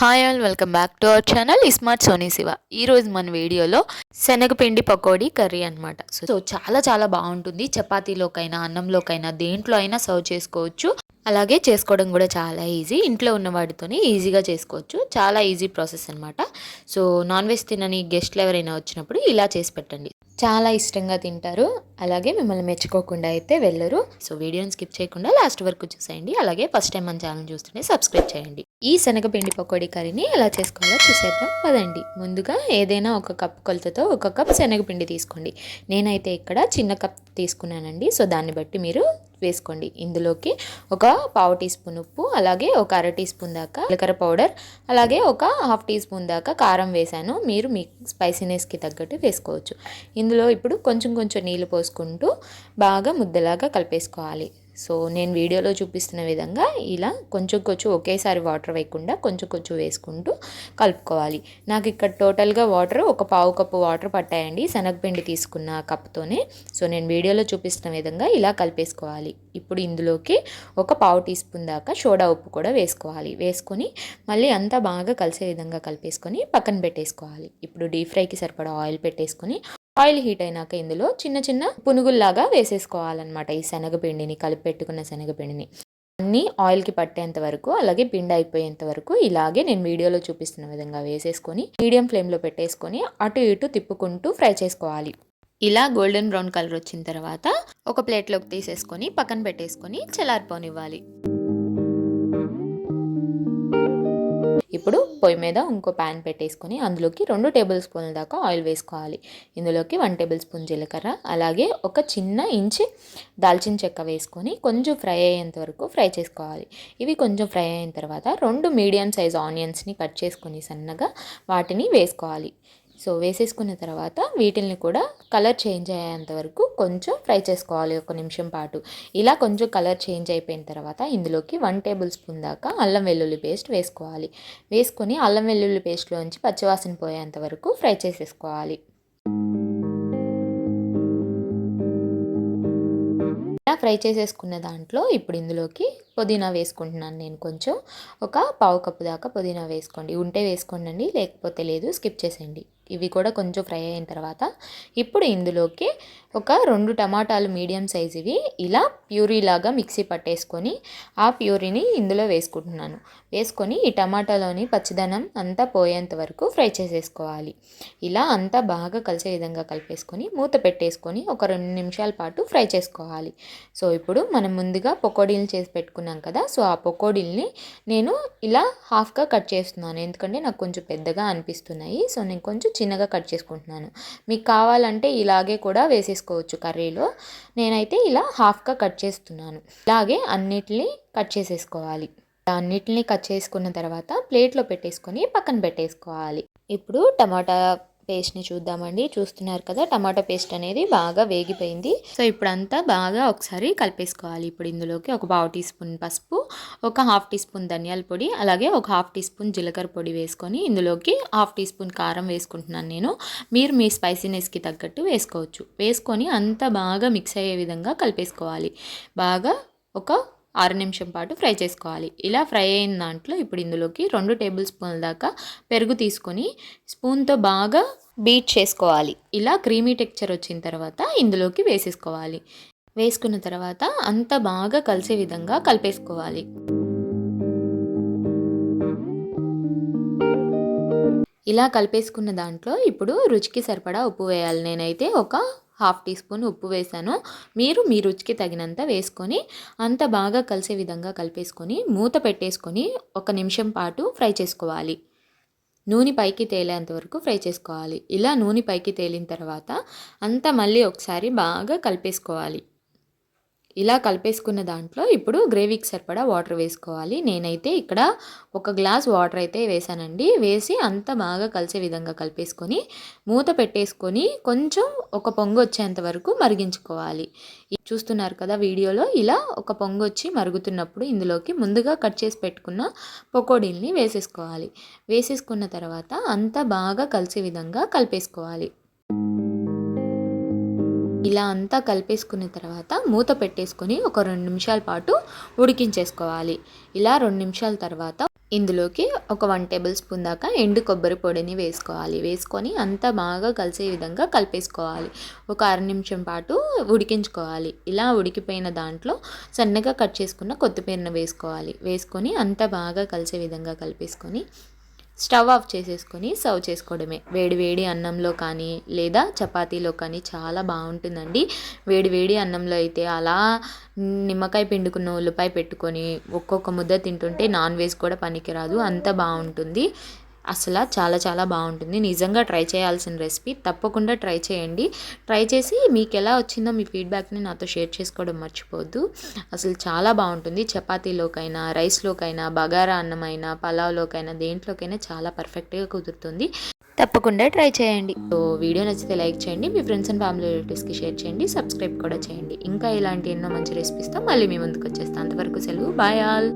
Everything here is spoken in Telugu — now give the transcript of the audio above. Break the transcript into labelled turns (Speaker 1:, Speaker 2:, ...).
Speaker 1: Hi all welcome back to our channel smart Soni Shiva ఈరోజు మన వీడియోలో శనగపిండి పకోడీ కర్రీ అనమాట సో చాలా చాలా బాగుంటుంది. చపాతీలోకైనా అన్నంలోకైనా దేంట్లో అయినా సర్వ్ చేసుకోవచ్చు. అలాగే చేసుకోవడం కూడా చాలా ఈజీ ఇంట్లో ఉన్న వాటితోనే ఈజీగా చేసుకోవచ్చు. చాలా ఈజీ ప్రాసెస్ అనమాట సో నాన్ వెజ్ తినని గెస్ట్లు ఎవరైనా వచ్చినప్పుడు ఇలా చేసి పెట్టండి. చాలా ఇష్టంగా తింటారు. అలాగే మిమ్మల్ని మెచ్చుకోకుండా అయితే వెళ్ళరు. సో వీడియోని స్కిప్ చేయకుండా లాస్ట్ వరకు చూసేయండి. అలాగే ఫస్ట్ టైం మన ఛానల్ చూస్తుంటే సబ్స్క్రైబ్ చేయండి. ఈ శనగపిండి పకోడీ కర్రీని ఎలా చేసుకోవాలో చూసేద్దాం. పదండి. ముందుగా ఏదైనా ఒక కప్ కొలతతో ఒక కప్ శనగపిండి తీసుకోండి. నేనైతే ఇక్కడ చిన్న కప్ తీసుకున్నానండి. సో దాన్ని బట్టి మీరు వేసుకోండి. ఇందులోకి ఒక పావు టీ స్పూన్ ఉప్పు అలాగే ఒక అర టీ స్పూన్ దాకా జీలకర్ర పౌడర్ అలాగే ఒక హాఫ్ టీ స్పూన్ దాకా కారం వేసాను మీరు మీ స్పైసీనెస్కి తగ్గట్టు వేసుకోవచ్చు. ఇందులో ఇప్పుడు కొంచెం కొంచెం నీళ్ళు పోసుకుంటూ బాగా ముద్దలాగా కలిపేసుకోవాలి. సో నేను వీడియోలో చూపిస్తున్న విధంగా ఇలా కొంచెం కొంచెం ఒకేసారి వాటర్ వేయకుండా కొంచెం కొంచెం వేసుకుంటూ కలుపుకోవాలి. నాకు ఇక్కడ టోటల్గా వాటర్ ఒక పావు కప్పు వాటర్ పట్టాయండి. శనగపిండి తీసుకున్న కప్తోనే సో నేను వీడియోలో చూపిస్తున్న విధంగా ఇలా కలిపేసుకోవాలి. ఇప్పుడు ఇందులోకి ఒక పావు టీ స్పూన్ దాకా సోడా ఉప్పు కూడా వేసుకోవాలి. వేసుకొని మళ్ళీ అంతా బాగా కలిసే విధంగా కలిపేసుకొని పక్కన పెట్టేసుకోవాలి. ఇప్పుడు డీప్ ఫ్రైకి సరిపడా ఆయిల్ పెట్టేసుకొని ఆయిల్ హీట్ అయినాక ఇందులో చిన్న చిన్న పునుగుల్లాగా వేసేసుకోవాలన్నమాట. ఈ శనగపిండిని కలిపి పెట్టుకున్న శనగపిండిని. అన్నీ ఆయిల్కి పట్టేంత వరకు అలాగే పిండి అయిపోయేంత వరకు ఇలాగే నేను వీడియోలో చూపిస్తున్న విధంగా వేసేసుకొని మీడియం ఫ్లేమ్లో పెట్టేసుకొని అటు ఇటు తిప్పుకుంటూ ఫ్రై చేసుకోవాలి. ఇలా గోల్డెన్ బ్రౌన్ కలర్ వచ్చిన తర్వాత ఒక ప్లేట్లోకి తీసేసుకొని పక్కన పెట్టేసుకొని చల్లారిపోనివ్వాలి. ఇప్పుడు పొయ్యి మీద ఇంకో ప్యాన్ పెట్టేసుకొని అందులోకి రెండు టేబుల్ స్పూన్ల దాకా ఆయిల్ వేసుకోవాలి. ఇందులోకి వన్ టేబుల్ స్పూన్ జీలకర్ర అలాగే ఒక చిన్న ఇంచి దాల్చిన చెక్క వేసుకొని కొంచెం ఫ్రై అయ్యేంత వరకు ఫ్రై చేసుకోవాలి. ఇవి కొంచెం ఫ్రై అయిన తర్వాత రెండు మీడియం సైజ్ ఆనియన్స్ని కట్ చేసుకొని సన్నగా వాటిని వేసుకోవాలి. సో వేసేసుకున్న తర్వాత వీటిల్ని కూడా కలర్ చేంజ్ అయ్యేంత వరకు కొంచెం ఫ్రై చేసుకోవాలి ఒక నిమిషం పాటు. ఇలా కొంచెం కలర్ చేంజ్ అయిపోయిన తర్వాత ఇందులోకి వన్ టేబుల్ స్పూన్ దాకా అల్లం వెల్లుల్లి పేస్ట్ వేసుకోవాలి. వేసుకొని అల్లం వెల్లుల్లి పేస్ట్లోంచి పచ్చివాసన పోయేంత వరకు ఫ్రై చేసేసుకోవాలి. ఇలా ఫ్రై చేసేసుకున్న దాంట్లో ఇప్పుడు ఇందులోకి పుదీనా వేసుకుంటున్నాను నేను కొంచెం. ఒక పావు కప్పు దాకా పుదీనా వేసుకోండి. ఉంటే వేసుకోండి లేకపోతే లేదు స్కిప్ చేసేయండి. ఇవి కూడా కొంచెం ఫ్రై అయిన తర్వాత ఇప్పుడు ఇందులోకి ఒక రెండు టమాటాలు మీడియం సైజువి ఇలా ప్యూరీ లాగా మిక్సీ పట్టేసుకొని ఆ ప్యూరీని ఇందులో వేసుకుంటున్నాను. వేసుకొని ఈ టమాటాలోని పచ్చిదనం అంతా పోయేంత వరకు ఫ్రై చేసేసుకోవాలి. ఇలా అంతా బాగా కలిసే విధంగా కలిపేసుకొని మూత పెట్టేసుకొని ఒక రెండు నిమిషాల పాటు ఫ్రై చేసుకోవాలి. సో ఇప్పుడు మనం ముందుగా పకోడీలు చేసి పెట్టుకున్నాం కదా సో ఆ పకోడీల్ని నేను ఇలా హాఫ్గా కట్ చేస్తున్నాను. ఎందుకంటే నాకు కొంచెం పెద్దగా అనిపిస్తున్నాయి. సో నేను కొంచెం చిన్నగా కట్ చేసుకుంటున్నాను. మీకు కావాలంటే ఇలాగే కూడా వేసేసుకోవచ్చు కర్రీలో. నేనైతే ఇలా హాఫ్గా కట్ చేస్తున్నాను. ఇలాగే అన్నిటినీ కట్ చేసేసుకోవాలి. అన్నిటిని కట్ చేసుకున్న తర్వాత ప్లేట్లో పెట్టేసుకొని పక్కన పెట్టేసుకోవాలి. ఇప్పుడు టమాటా పేస్ట్ని చూద్దామండి. చూస్తున్నారు కదా టమాటా పేస్ట్ అనేది బాగా వేగిపోయింది. సో ఇప్పుడంతా బాగా ఒకసారి కలిపేసుకోవాలి. ఇప్పుడు ఇందులోకి ఒక పావు టీ స్పూన్ పసుపు ఒక హాఫ్ టీ స్పూన్ ధనియాల పొడి అలాగే ఒక హాఫ్ టీ స్పూన్ జీలకర్ర పొడి వేసుకొని ఇందులోకి హాఫ్ టీ స్పూన్ కారం వేసుకుంటున్నాను నేను. మీరు మీ స్పైసీనెస్కి తగ్గట్టు వేసుకోవచ్చు. వేసుకొని అంతా బాగా మిక్స్ అయ్యే విధంగా కలిపేసుకోవాలి. బాగా ఒక ఆరు నిమిషం పాటు ఫ్రై చేసుకోవాలి. ఇలా ఫ్రై అయిన దాంట్లో ఇప్పుడు ఇందులోకి రెండు టేబుల్ స్పూన్ల దాకా పెరుగు తీసుకొని స్పూన్తో బాగా బీట్ చేసుకోవాలి. ఇలా క్రీమీ టెక్చర్ వచ్చిన తర్వాత ఇందులోకి వేసేసుకోవాలి. వేసుకున్న తర్వాత అంత బాగా కలిసే విధంగా కలిపేసుకోవాలి. ఇలా కలిపేసుకున్న దాంట్లో ఇప్పుడు రుచికి సరిపడా ఉప్పు వేయాలి. నేనైతే ఒక హాఫ్ టీ స్పూన్ ఉప్పు వేసాను. మీరు మీ రుచికి తగినంత వేసుకొని అంత బాగా కలిసే విధంగా కలిపేసుకొని మూత పెట్టేసుకొని ఒక నిమిషం పాటు ఫ్రై చేసుకోవాలి. నూనె పైకి తేలేంత వరకు ఫ్రై చేసుకోవాలి. ఇలా నూనె పైకి తేలిన తర్వాత అంతా మళ్ళీ ఒకసారి బాగా కలిపేసుకోవాలి. ఇలా కలిపేసుకున్న దాంట్లో ఇప్పుడు గ్రేవీకి సరిపడా వాటర్ వేసుకోవాలి. నేనైతే ఇక్కడ ఒక గ్లాస్ వాటర్ అయితే వేసానండి వేసి అంత బాగా కలిసే విధంగా కలిపేసుకొని మూత పెట్టేసుకొని కొంచెం ఒక పొంగు వచ్చేంత వరకు మరిగించుకోవాలి. చూస్తున్నారు కదా వీడియోలో ఇలా ఒక పొంగు వచ్చి మరుగుతున్నప్పుడు ఇందులోకి ముందుగా కట్ చేసి పెట్టుకున్న పకోడీల్ని వేసేసుకోవాలి. వేసేసుకున్న తర్వాత అంతా బాగా కలిసే విధంగా కలిపేసుకోవాలి. ఇలా అంతా కలిపేసుకున్న తర్వాత మూత పెట్టేసుకొని ఒక రెండు నిమిషాల పాటు ఉడికించేసుకోవాలి. ఇలా రెండు నిమిషాల తర్వాత ఇందులోకి ఒక వన్ టేబుల్ స్పూన్ దాకా ఎండు కొబ్బరి పొడిని వేసుకోవాలి. వేసుకొని అంతా బాగా కలిసే విధంగా కలిపేసుకోవాలి. ఒక అర నిమిషం పాటు ఉడికించుకోవాలి. ఇలా ఉడికిపోయిన దాంట్లో సన్నగా కట్ చేసుకున్న కొత్తిమీరను వేసుకోవాలి. వేసుకొని అంతా బాగా కలిసే విధంగా కలిపేసుకొని స్టవ్ ఆఫ్ చేసేసుకొని సర్వ్ చేసుకోవడమే. వేడి వేడి అన్నంలో కానీ లేదా చపాతీలో కానీ చాలా బాగుంటుందండి. వేడి వేడి అన్నంలో అయితే అలా నిమ్మకాయ పిండుకున్న ఉల్లిపాయ పెట్టుకొని ఒక్కొక్క ముద్ద తింటుంటే నాన్ వెజ్ కూడా పనికిరాదు. అంత బాగుంటుంది. అసలు చాలా చాలా బాగుంటుంది. నిజంగా ట్రై చేయాల్సిన రెసిపీ. తప్పకుండా ట్రై చేయండి. ట్రై చేసి మీకు ఎలా వచ్చిందో మీ ఫీడ్బ్యాక్ని నాతో షేర్ చేసుకోవడం మర్చిపోవద్దు అసలు చాలా బాగుంటుంది. చపాతీలోకైనా రైస్లోకైనా బగారా అన్నమైనా పలావ్లోకైనా దేంట్లోకైనా చాలా పర్ఫెక్ట్గా కుదురుతుంది. తప్పకుండా ట్రై చేయండి. సో వీడియో నచ్చితే లైక్ చేయండి. మీ ఫ్రెండ్స్ అండ్ ఫ్యామిలీ రిలేటివ్స్కి షేర్ చేయండి. సబ్స్క్రైబ్ కూడా చేయండి. ఇంకా ఇలాంటి ఎన్నో మంచి రెసిపీస్తో మళ్ళీ మీ ముందుకు వచ్చేస్తాను అంతవరకు సెలవు. Bye all.